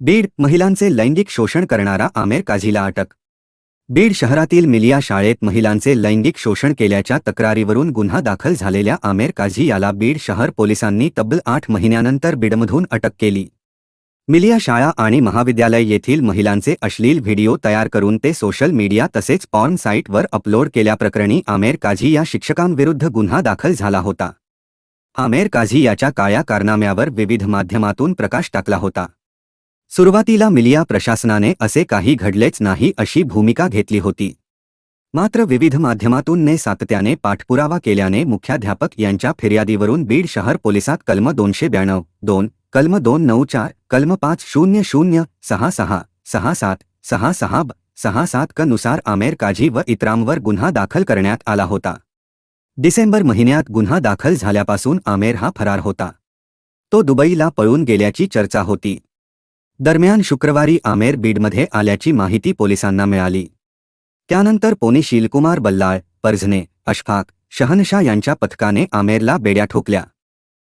बीड महिलांचे लैंगिक शोषण करणारा आमेर काझीला अटक. बीड शहरातील मिलिया शाळेत महिलांचे लैंगिक शोषण केल्याच्या तक्रारीवरून गुन्हा दाखल झालेल्या आमेर काझी याला बीड शहर पोलिसांनी तब्बल आठ महिन्यानंतर बीडमधून अटक केली. मिलिया शाळा आणि महाविद्यालय येथील महिलांचे अश्लील व्हिडिओ तयार करून ते सोशल मीडिया तसेच पॉर्न साईटवर अपलोड केल्याप्रकरणी आमेर काझी या शिक्षकांविरुद्ध गुन्हा दाखल झाला होता. आमेर काझी याच्या काळ्या कारनाम्यावर विविध माध्यमातून प्रकाश टाकला होता. सुरुवातीला मिलिया प्रशासनाने असे काही घडलेच नाही अशी भूमिका घेतली होती. मात्र विविध माध्यमातून ने सातत्याने पाठपुरावा केल्याने मुख्याध्यापक यांच्या फिर्यादीवरून बीड शहर पोलिसात कलम दोनशे ब्याण्णव दोन कलम दोन नऊ चार कलम पाच शून्य शून्य सहा सहा सहा सात सहा सहा सहा सात क नुसार आमेर काझी व इतरांवर गुन्हा दाखल करण्यात आला होता. डिसेंबर महिन्यात गुन्हा दाखल झाल्यापासून आमेर हा फरार होता. तो दुबईला पळून गेल्याची चर्चा होती. दरम्यान शुक्रवारी आमेर बीडमध्ये आल्याची माहिती पोलिसांना मिळाली. त्यानंतर पोनी शीलकुमार बल्लाळ परझने अशफाक शहनशाह यांच्या पथकाने आमेरला बेड्या ठोकल्या.